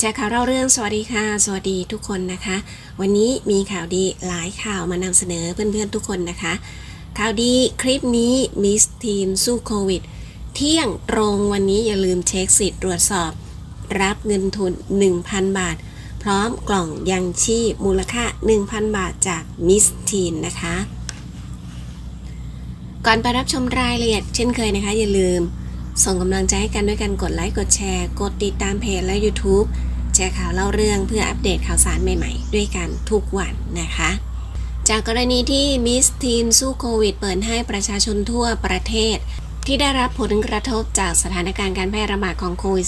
แชร์ข่าวเล่าเรื่องสวัสดีค่ะ สวัสดีทุกคนนะคะ วันนี้มีข่าวดีหลายข่าวมานำเสนอเพื่อนๆทุกคนนะคะ ข่าวดีคลิปนี้มิสทีนสู้โควิด เที่ยงตรงวันนี้อย่าลืมเช็คสิทธิ์ตรวจสอบ รับเงินทุน 1,000 บาท พร้อมกล่องยังชีพมูลค่า 1,000 บาทจากมิสทีนนะคะ ก่อนไปรับชมรายละเอียดเช่นเคยนะคะ อย่าลืม ส่งกำลังใจให้กันด้วยการกดไลค์กดแชร์ กดติดตามเพจและ YouTube แชร์ข่าวเล่าเรื่องเพื่ออัปเดตข่าวสารใหม่ๆ ด้วยกันทุกวันนะคะ จากกรณีที่มิสทีนสู้โควิด เปิดให้ประชาชนทั่วประเทศ ที่ได้รับผลกระทบจากสถานการณ์การแพร่ระบาดของโควิด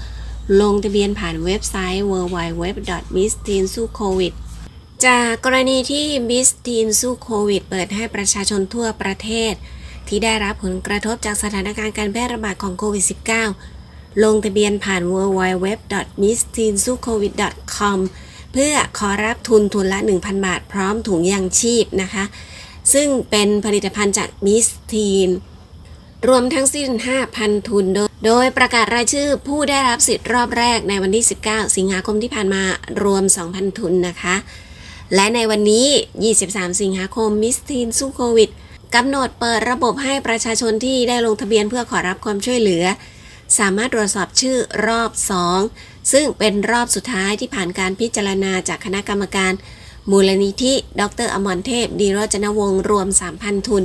-19 ลงทะเบียนผ่านเว็บไซต์ www.misteensucovid จากกรณีที่มิสทีนสู้โควิด เปิดให้ประชาชนทั่วประเทศ ที่ได้รับผลกระทบจากสถานการณ์การแพร่ระบาดของโควิด -19 ลงทะเบียนผ่าน www.misteensucovid.com เพื่อขอรับทุนทุนละ 1,000 บาท พร้อมถุงยางชีพนะคะ ซึ่งเป็นผลิตภัณฑ์จากมิสทีนรวมทั้งสิ้น 5,000 ทุนโดยโดยประกาศรายชื่อผู้ได้รับสิทธิ์รอบแรกในวันที่ 19 สิงหาคมที่ผ่านมารวม 2,000 ทุนนะคะ และในวันนี้ 23 สิงหาคมมิสทีนสู้โควิด กำหนดเปิดระบบให้ประชาชนที่ได้ลงทะเบียนเพื่อขอรับความช่วยเหลือ สามารถตรวจสอบชื่อรอบ 2 ซึ่งเป็นรอบสุดท้ายที่ผ่านการพิจารณาจากคณะกรรมการ มูลนิธิ ดรอมรเทพ ดีรจนวงศ์รวม 3,000 ทุน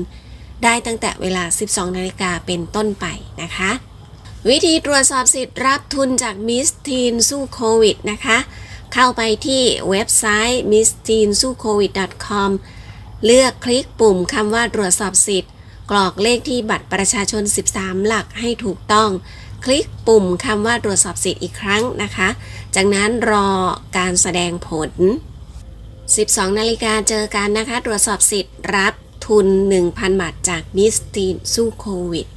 ได้ตั้งแต่เวลา 12 นาฬิกาเป็นต้นไปนะคะ วิธีตรวจสอบสิทธิ์รับทุนจากมิสทีนสู้โควิดนะคะ เข้าไปที่เว็บไซต์ misteensucovid.com เลือกคลิกปุ่มคำว่าตรวจสอบสิทธิ์ กรอกเลขที่บัตรประชาชน 13 หลักให้ถูกต้อง คลิกปุ่มคำว่าตรวจสอบสิทธิ์อีกครั้งนะคะ จากนั้นรอการแสดงผล 12 นาฬิกาเจอกันนะคะ ตรวจสอบสิทธิ์รับทุน 1,000 บาทจากมิสตีนสู้โควิด